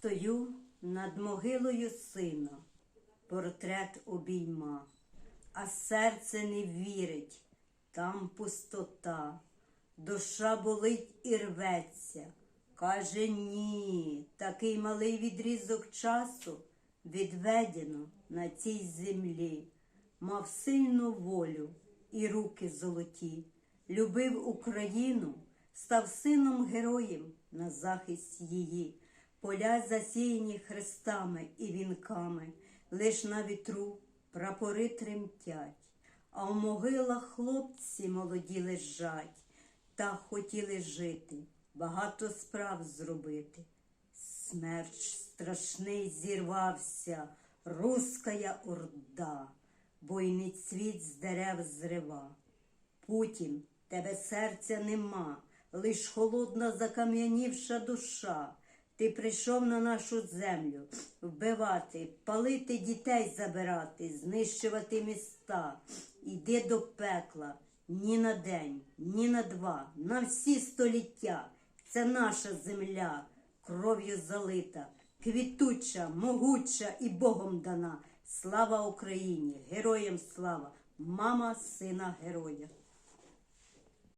Стою над могилою сина, портрет обійма, а серце не вірить, там пустота, душа болить і рветься. Каже ні, такий малий відрізок часу відведено на цій землі, мав сильну волю і руки золоті, любив Україну, став сином героєм на захист її, поля засіяні хрестами і вінками, лиш на вітру прапори тремтять, а в могилах хлопці молоді лежать, та хотіли жити, багато справ зробити. Смерч страшний зірвався, руская орда, буйний цвіт з дерев зрива. Путін, тебе серця нема, лиш холодна закам'янівша душа. Ти прийшов на нашу землю вбивати, палити дітей забирати, знищувати міста. Іди до пекла ні на день, ні на два, на всі століття. Це наша земля, кров'ю залита, квітуча, могуча і Богом дана. Слава Україні! Героям слава! Мама сина героя!